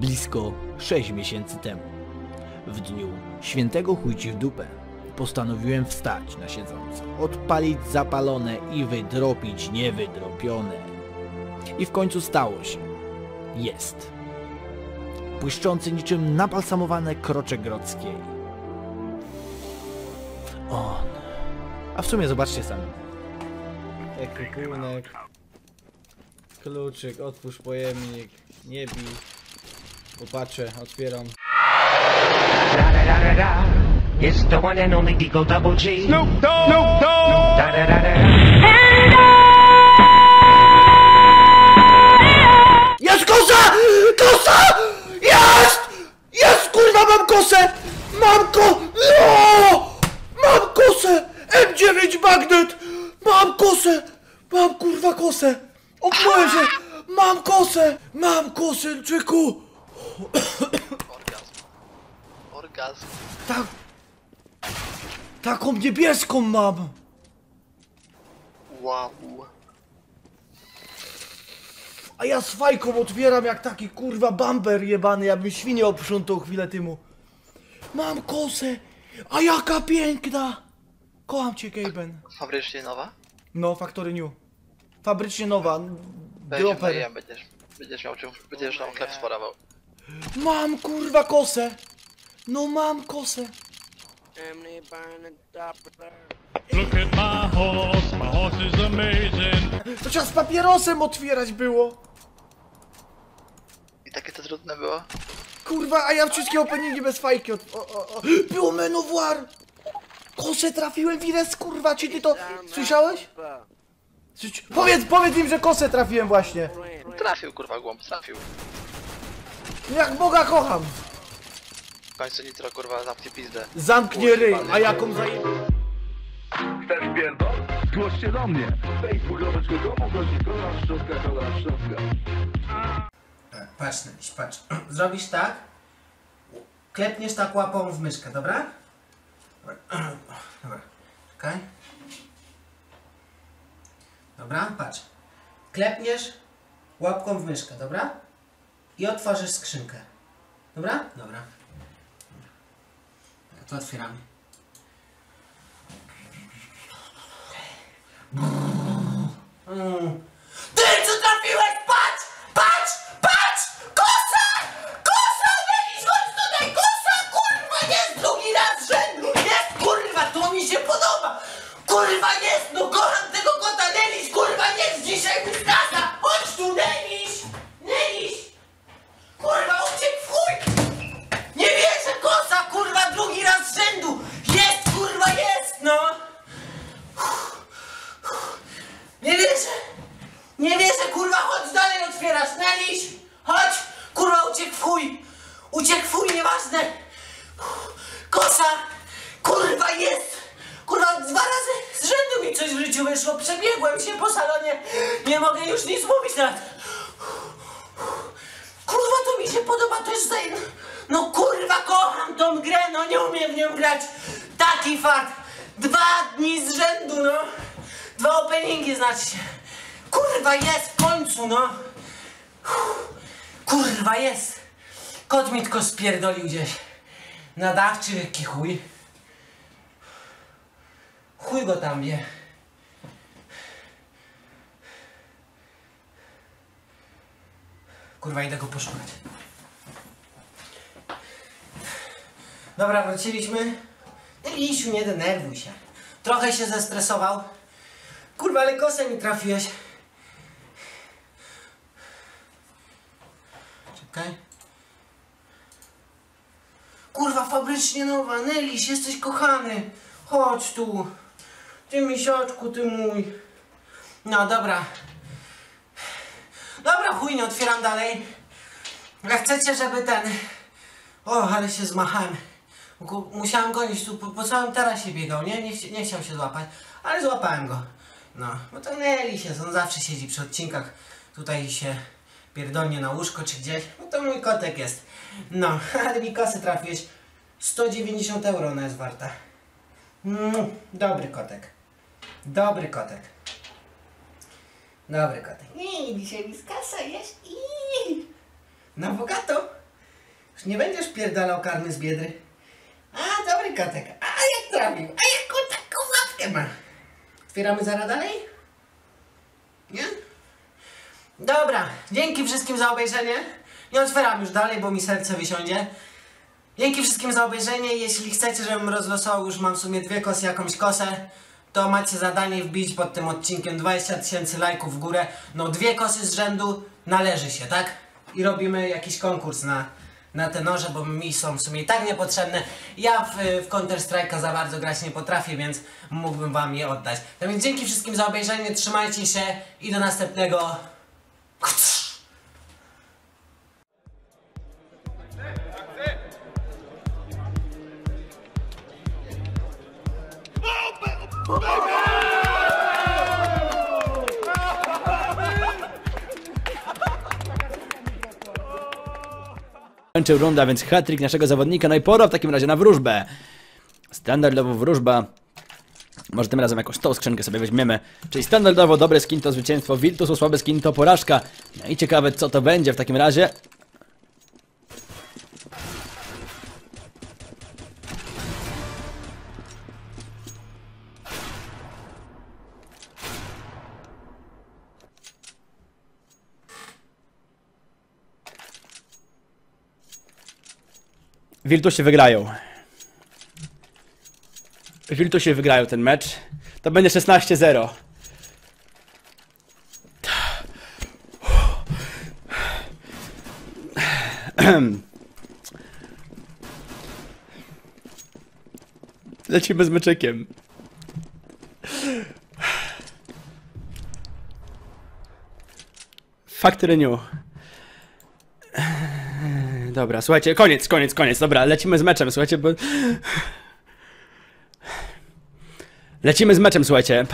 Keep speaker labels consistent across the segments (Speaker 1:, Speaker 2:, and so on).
Speaker 1: blisko 6 miesięcy temu. W dniu świętego chujci w dupę postanowiłem wstać na siedząco, odpalić zapalone i wydropić niewydropione. I w końcu stało się. Jest. Błyszczący niczym nabalsamowane krocze grodzkiej. On. A w sumie zobaczcie sami. Ekwipunek. Kluczyk, otwórz pojemnik. Nie bij. Popatrzę, otwieram.
Speaker 2: Da da da da da. It's the one and only Digo Double G. Snoop Dogg. Snoop Dogg. Da da da da.
Speaker 1: Jest kosa! Kosa! Jest! Jest kurwa mam kosę! Mam ko... No! Mam kosę! M9 magnet! Mam kosę! Mam kurwa kosę! O Boże! Mam kosę! Mam kosę, czyku!
Speaker 3: Orgazm. Orgazm.
Speaker 1: Tak... Taką niebieską mam!
Speaker 3: Wow.
Speaker 1: A ja z fajką otwieram jak taki kurwa bamber jebany, jakbym świnię oprzątał chwilę temu. Mam kosę! A jaka piękna! Kocham cię, Gaben.
Speaker 3: Fabrycznie nowa?
Speaker 1: No, Factory New. Fabrycznie nowa.
Speaker 3: Najem, będziesz, będziesz miał czym, będziesz tam chleb sporawał.
Speaker 1: Mam kurwa kosę! No mam kosę!
Speaker 4: Look at my horse, my horse is amazing.
Speaker 1: To trzeba z papierosem otwierać było!
Speaker 3: I takie to trudne było?
Speaker 1: Kurwa, a ja wszystkie openingi bez fajki od... O, o, o. Było menowar! Kosę trafiłem, Wires, kurwa, czy ty to słyszałeś? Słysz- Powiedz, powiedz im, że kosę trafiłem właśnie!
Speaker 3: Trafił kurwa głąb, trafił.
Speaker 1: Jak Boga kocham!
Speaker 3: W końcu nitro kurwa zamknie pizdę.
Speaker 1: Zamknie ryj, a jaką zaje...
Speaker 5: Chcesz pierdol? Zgłoś się do mnie. Facebookoweczkę komu chodzi? Kola szczotka, kola szczotka.
Speaker 6: Patrz, patrz. Zrobisz tak. Klepniesz tak łapą w myszkę, dobra? Dobra. Dobra. Czekaj. Dobra, patrz. Klepniesz łapką w myszkę, dobra? I otworzysz skrzynkę. Dobra? Dobra. To otwieramy. Mm. Ty, co trafiłeś? Patrz! Patrz! Patrz! Kosa! Kosa! Denis, chodź tutaj! Kosa! Kurwa, jest drugi raz z rzędu! Jest, kurwa, to mi się podoba! Kurwa, jest! No kocham tego kota! Denis, kurwa, jest dzisiaj wystawa! Chodź tu, Denis! Denis! Kurwa, uciekł w chuj! Nie wierzę, kosa! Kurwa, drugi raz z rzędu! Jest, kurwa, jest! No! Nie wierzę! Nie wierzę, kurwa, chodź dalej, otwierasz, Neliś! Chodź! Kurwa, uciekł w chuj! Uciekł w chuj, nieważne! Kosa! Kurwa, jest! Kurwa, dwa razy z rzędu mi coś w życiu wyszło, przebiegłem się po salonie, nie mogę już nic mówić nawet. Kurwa, to mi się podoba, jest zajn... No kurwa, kocham tą grę, no nie umiem w nią grać. Taki fakt. Dwa dni z rzędu, no. Dwa openingi znaczy. Kurwa, jest w końcu, no. Kurwa, jest. Kot mi tylko spierdolił gdzieś. Na dach jaki chuj. Chuj go tam wie. Kurwa, idę go poszukać. Dobra, wróciliśmy. Lisiu, nie denerwuj się. Trochę się zestresował. Kurwa, ale kosę mi trafiłeś. Czekaj. Kurwa, fabrycznie nowa. Neliś, jesteś kochany. Chodź tu. Ty misiaczku, ty mój. No, dobra. Dobra, chuj, nie otwieram dalej. Jak chcecie, żeby ten... O, ale się zmachałem. Musiałem gonić tu, po, po całym tarasie biegał, nie? Nie, nie chciał się złapać, ale złapałem go. No, bo to Nelly się, on zawsze siedzi przy odcinkach. Tutaj się pierdolnie na łóżko czy gdzieś. No to mój kotek jest. No, ale mi kosy trafiłeś. 190 euro ona jest warta. Mm, dobry kotek. Dobry kotek. Dobry kotek. I dzisiaj mi z kasa jest. I. Na bogato. Nie będziesz pierdalał karny z biedry? A, dobry kotek. A, jak trafił? A jaką taką łapkę ma? Otwieramy zaraz dalej? Nie? Dobra, dzięki wszystkim za obejrzenie. Nie otwieram już dalej, bo mi serce wysiądzie. Dzięki wszystkim za obejrzenie. Jeśli chcecie, żebym rozlosował, już mam w sumie dwie kosy, jakąś kosę, to macie zadanie wbić pod tym odcinkiem 20 tysięcy lajków w górę. No dwie kosy z rzędu należy się, tak? I robimy jakiś konkurs na, na te noże, bo mi są w sumie i tak niepotrzebne. Ja w, w Counter Strike'a za bardzo grać nie potrafię, więc mógłbym wam je oddać. Tak więc dzięki wszystkim za obejrzenie, trzymajcie się i do następnego.
Speaker 7: Kończył runda, więc hat-trick naszego zawodnika. No i pora w takim razie na wróżbę. Standardowo wróżba. Może tym razem jakąś tą skrzynkę sobie weźmiemy. Czyli standardowo dobry skin to zwycięstwo, Virtus słaby skin to porażka. No i ciekawe co to będzie w takim razie. Virtusie wygrają. Virtusie wygrają ten mecz. To będzie 16-0. Lecimy z meczykiem. Factory New. Dobra, słuchajcie, koniec, koniec, koniec. Dobra, lecimy z meczem, słuchajcie, bo... Lecimy z meczem, słuchajcie.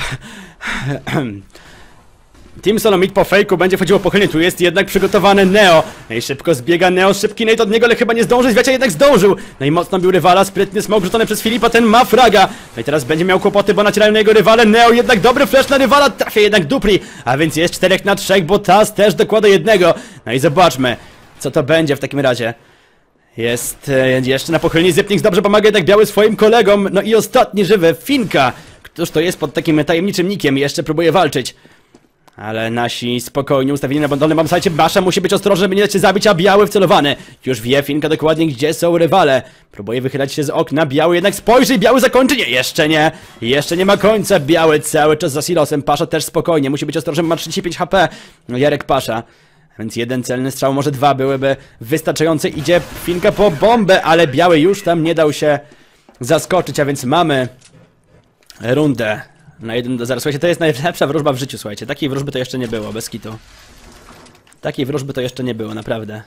Speaker 7: Team Solomit po fejku będzie wchodziło pochylnie, tu jest jednak przygotowany Neo. No i szybko zbiega Neo, szybki Nate od niego, ale chyba nie zdąży, Zwiacia jednak zdążył. No i mocno bił rywala, sprytny smok rzucony przez Filipa, ten ma fraga. No i teraz będzie miał kłopoty, bo nacierają na jego rywale. Neo jednak dobry flash na rywala, trafia jednak dupli. A więc jest 4 na 3, bo Taz też dokłada jednego. No i zobaczmy, co to będzie w takim razie. Jest e, jeszcze na pochylni Zypnik dobrze pomaga jednak biały swoim kolegom. No i ostatni żywy, Finka. Któż to jest pod takim tajemniczym nikiem jeszcze próbuje walczyć. Ale nasi spokojnie ustawieni na dolnym bombsite Basza musi być ostrożny, żeby nie dać się zabić, a biały wcelowany. Już wie Finka dokładnie, gdzie są rywale. Próbuje wychylać się z okna, biały jednak spojrzy i biały zakończy. Nie, jeszcze nie. Jeszcze nie ma końca. Biały cały czas za silosem. Pasza też spokojnie, musi być ostrożny, ma 35 HP. No Jarek Pasza. Więc jeden celny strzał, może dwa byłyby wystarczające. Idzie Finka po bombę, ale biały już tam nie dał się zaskoczyć, a więc mamy rundę na 1 do 0. Słuchajcie, to jest najlepsza wróżba w życiu, słuchajcie. Takiej wróżby to jeszcze nie było, bez kitu. Takiej wróżby to jeszcze nie było, naprawdę.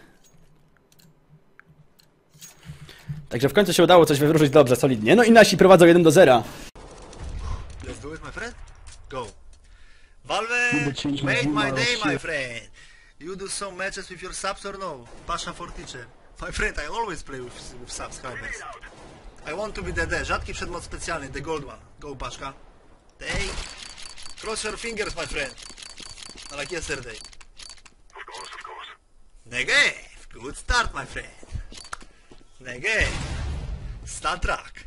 Speaker 7: Także w końcu się udało coś wywróżyć dobrze, solidnie. No i nasi prowadzą 1 do 0.
Speaker 8: Let's do it, my friend. Go. Valve, made my day, my friend. You do some matches with your subs or no? Pasha for teacher. My friend, I always play with, with subscribers. I want to be the D. Rzadki przedmiot specjalny, the gold one. Go, Paszka. Take. Cross your fingers, my friend. Like yesterday. Of course, of course. Negative. Good start, my friend. Negative. Star track.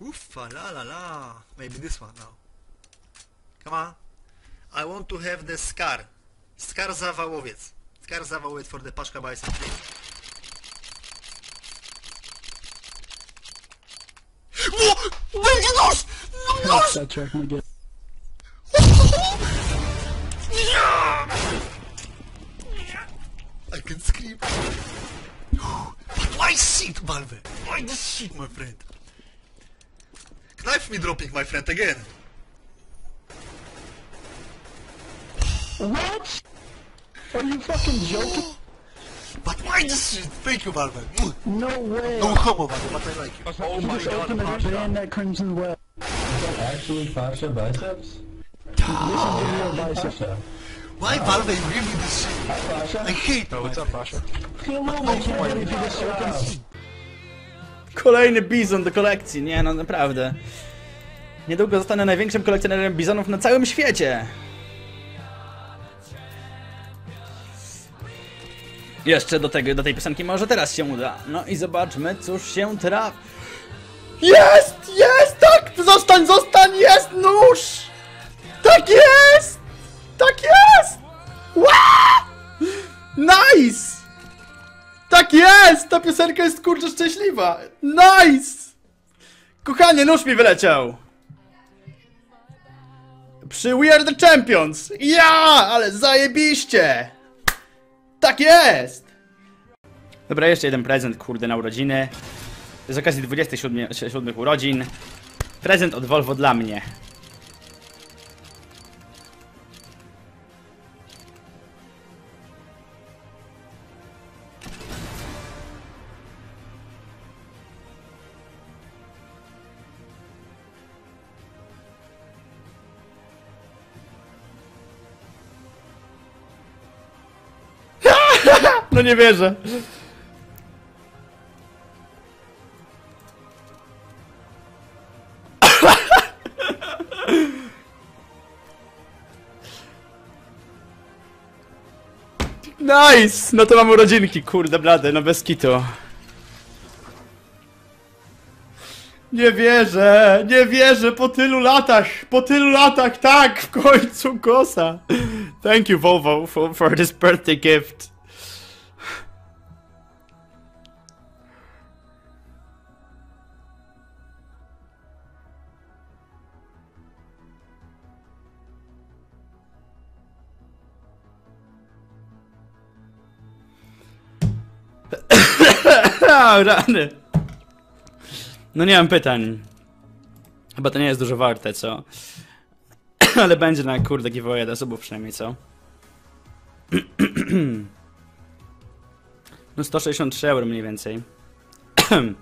Speaker 8: Uffa la la la. Maybe this one now. Come on. I want to have the scar. Scar zawałowiec. Scar zawałowiec for the Paszka. O! Będzie nóż! Nóż!
Speaker 5: That track my get.
Speaker 8: I can scream. But why shit, Valve? Why this shit, my friend? Knife me dropping, my friend, again.
Speaker 5: What? Are you fucking joking?
Speaker 8: But why this shit? Thank you, Valve.
Speaker 5: No way.
Speaker 8: No homo, Valve, but I like you.
Speaker 5: Oh my just opened a ban that Crimson Web.
Speaker 9: Actually, Pasha biceps?
Speaker 5: This is video biceps.
Speaker 8: Why Valve me this shit? I hate What's up, Pasha?
Speaker 5: Hello, my circus.
Speaker 7: Kolejny bizon do kolekcji, nie no naprawdę. Niedługo zostanę największym kolekcjonerem bizonów na całym świecie. Jeszcze do, tego, do tej piosenki może teraz się uda. No i zobaczmy, cóż się trafi. Jest! Jest! Tak! Zostań, zostań! Jest nóż! Tak jest! Tak jest! Wow! Nice! Tak jest! Ta piosenka jest kurczę szczęśliwa! Nice! Kochanie, nóż mi wyleciał! Przy We Are The Champions! Ja! Ale zajebiście! Tak jest! Dobra, jeszcze jeden prezent, kurde, na urodziny. Z okazji 27 siódmych urodzin. Prezent od Volvo dla mnie. No nie wierzę. Nice! No to mam urodzinki, kurde blade, no bez kitu. Nie wierzę, nie wierzę, po tylu latach, po tylu latach, tak, w końcu kosa. Thank you Volvo for, for this birthday gift. A, rany. No nie mam pytań. Chyba to nie jest dużo warte, co? Ale będzie na kurde giveaway dla subów przynajmniej, co? No 163 euro mniej więcej.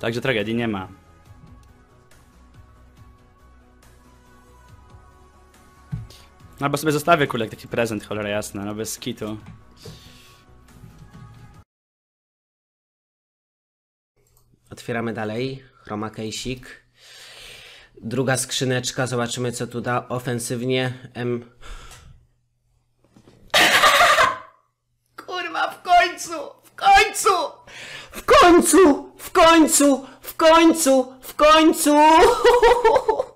Speaker 7: Także tragedii nie ma. Albo sobie zostawię kulek taki prezent, cholera jasna, no bez kitu.
Speaker 10: Otwieramy dalej. Chroma case'ik. Druga skrzyneczka. Zobaczymy co tu da. Ofensywnie. M. Kurwa, w końcu! W końcu! W końcu! W końcu! W końcu! W końcu!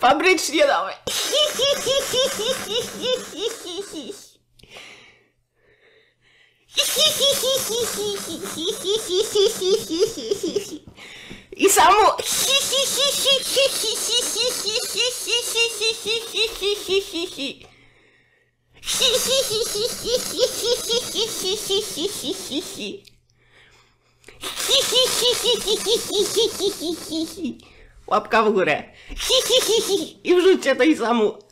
Speaker 10: Побрить членом. И саму Fabrycznie damy. I samo. Łapka w górę. I wrzućcie tej samu.